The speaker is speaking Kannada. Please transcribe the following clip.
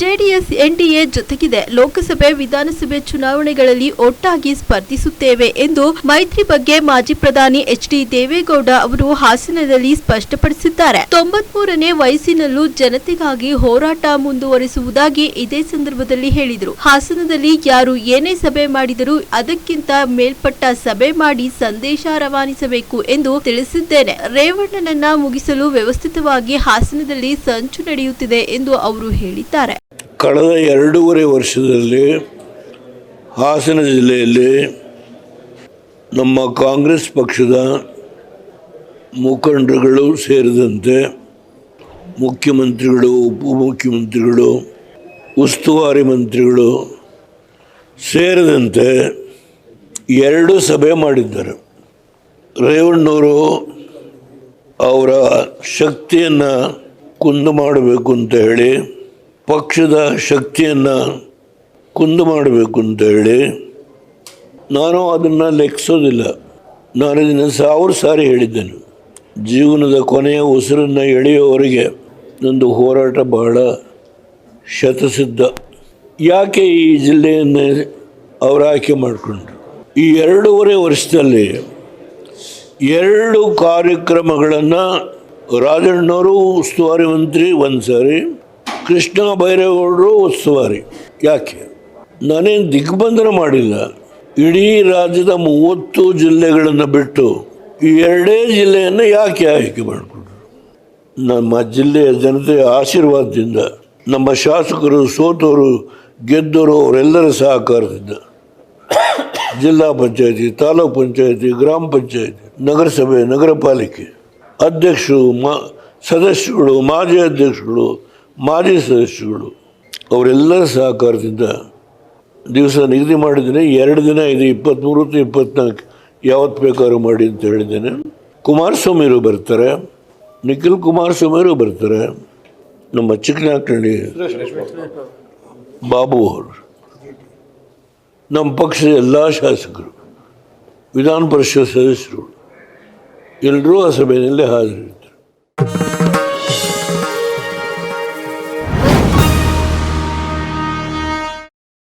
JDS NDA ಜೊತೆಗಿದೆ. ಲೋಕಸಭೆ, ವಿಧಾನಸಭೆ ಚುನಾವಣೆಗಳಲ್ಲಿ ಒಟ್ಟಾಗಿ ಸ್ಪರ್ಧಿಸುತ್ತೇವೆ ಎಂದು ಮೈತ್ರಿ ಬಗ್ಗೆ ಮಾಜಿ ಪ್ರಧಾನಿ ಎಚ್ ಡಿ ದೇವೇಗೌಡ ಅವರು ಹಾಸನದಲ್ಲಿ ಸ್ಪಷ್ಟಪಡಿಸಿದ್ದಾರೆ. ತೊಂಬತ್ಮೂರನೇ ವಯಸ್ಸಿನಲ್ಲೂ ಜನತೆಗಾಗಿ ಹೋರಾಟ ಮುಂದುವರಿಸುವುದಾಗಿ ಇದೇ ಸಂದರ್ಭದಲ್ಲಿ ಹೇಳಿದರು. ಹಾಸನದಲ್ಲಿ ಯಾರು ಏನೇ ಸಭೆ ಮಾಡಿದರೂ ಅದಕ್ಕಿಂತ ಮೇಲ್ಪಟ್ಟ ಸಭೆ ಮಾಡಿ ಸಂದೇಶ ರವಾನಿಸಬೇಕು ಎಂದು ತಿಳಿಸಿದ್ದೇನೆ. ರೇವಣ್ಣನನ್ನ ಮುಗಿಸಲು ವ್ಯವಸ್ಥಿತವಾಗಿ ಹಾಸನದಲ್ಲಿ ಸಂಚು ನಡೆಯುತ್ತಿದೆ ಎಂದು ಅವರು ಹೇಳಿದ್ದಾರೆ. ಕಳೆದ ಎರಡೂವರೆ ವರ್ಷದಲ್ಲಿ ಹಾಸನ ಜಿಲ್ಲೆಯಲ್ಲಿ ನಮ್ಮ ಕಾಂಗ್ರೆಸ್ ಪಕ್ಷದ ಮುಖಂಡರುಗಳು ಸೇರಿದಂತೆ ಮುಖ್ಯಮಂತ್ರಿಗಳು, ಉಪಮುಖ್ಯಮಂತ್ರಿಗಳು, ಉಸ್ತುವಾರಿ ಮಂತ್ರಿಗಳು ಸೇರಿದಂತೆ ಎರಡು ಸಭೆ ಮಾಡಿದ್ದಾರೆ. ರೇವಣ್ಣವರು ಅವರ ಶಕ್ತಿಯನ್ನು ಕುಂದು ಮಾಡಬೇಕು ಅಂತ ಹೇಳಿ ಪಕ್ಷದ ಶಕ್ತಿಯನ್ನು ಕುಂದು ಮಾಡಬೇಕು ಅಂತ ಹೇಳಿ ನಾನು ಅದನ್ನು ಲೆಕ್ಕಿಸೋದಿಲ್ಲ ನಾನು ಇದನ್ನು ಸಾವಿರ ಸಾರಿ ಹೇಳಿದ್ದೇನೆ. ಜೀವನದ ಕೊನೆಯ ಉಸಿರನ್ನು ಎಳೆಯುವವರೆಗೆ ನಂದು ಹೋರಾಟ ಬಹಳ ಶತಸಿದ್ಧ. ಯಾಕೆ ಈ ಜಿಲ್ಲೆಯನ್ನು ಅವರು ಆಯ್ಕೆ ಮಾಡಿಕೊಂಡ್ರು? ಈ ಎರಡೂವರೆ ವರ್ಷದಲ್ಲಿ ಎರಡು ಕಾರ್ಯಕ್ರಮಗಳನ್ನು ರಾಜಣ್ಣವರು ಉಸ್ತುವಾರಿ ಮಂತ್ರಿ ಒಂದು ಸಾರಿ ಕೃಷ್ಣ ಬೈರೇಗೌಡರು ಉಸ್ತುವಾರಿ. ಯಾಕೆ? ನಾನೇನು ದಿಗ್ಬಂಧನ ಮಾಡಿಲ್ಲ. ಇಡೀ ರಾಜ್ಯದ ಮೂವತ್ತು ಜಿಲ್ಲೆಗಳನ್ನು ಬಿಟ್ಟು ಈ ಎರಡೇ ಜಿಲ್ಲೆಯನ್ನು ಯಾಕೆ ಆಯ್ಕೆ ಮಾಡಿಕೊಂಡ್ರು? ನಮ್ಮ ಜಿಲ್ಲೆಯ ಜನತೆಯ ಆಶೀರ್ವಾದದಿಂದ ನಮ್ಮ ಶಾಸಕರು, ಸೋತವರು, ಗೆದ್ದವರು, ಅವರೆಲ್ಲರ ಸಹಕಾರದಿಂದ ಜಿಲ್ಲಾ ಪಂಚಾಯತಿ, ತಾಲೂಕು ಪಂಚಾಯತಿ, ಗ್ರಾಮ ಪಂಚಾಯತಿ, ನಗರಸಭೆ ನಗರ ಪಾಲಿಕೆ ಅಧ್ಯಕ್ಷರು, ಮಾ ಸದಸ್ಯಗಳು ಮಾಜಿ ಅಧ್ಯಕ್ಷಗಳು ಮಾಜಿ ಸದಸ್ಯಗಳು ಅವರೆಲ್ಲರ ಸಹಕಾರದಿಂದ ದಿವಸ ನಿಗದಿ ಮಾಡಿದ್ದೇನೆ. ಎರಡು ದಿನ ಇದು ಇಪ್ಪತ್ತ್ಮೂರು ಇಪ್ಪತ್ನಾಲ್ಕು ಯಾವತ್ತು ಬೇಕಾದ್ರೂ ಮಾಡಿ ಅಂತ ಹೇಳಿದ್ದೇನೆ. ಕುಮಾರಸ್ವಾಮಿಯವರು ಬರ್ತಾರೆ. ನಿಖಿಲ್ ಕುಮಾರಸ್ವಾಮಿಯವರು ಬರ್ತಾರೆ. ನಮ್ಮ ಚಿಕ್ಕನಾಕಳ್ಳಿ ಬಾಬು ಅವರು, ನಮ್ಮ ಪಕ್ಷದ ಎಲ್ಲ ಶಾಸಕರು, ವಿಧಾನ ಪರಿಷತ್ ಸದಸ್ಯರು ಎಲ್ಲರೂ ಆ ಸಭೆಯಲ್ಲಿ ಹಾಜರಿರ್ತಾರೆ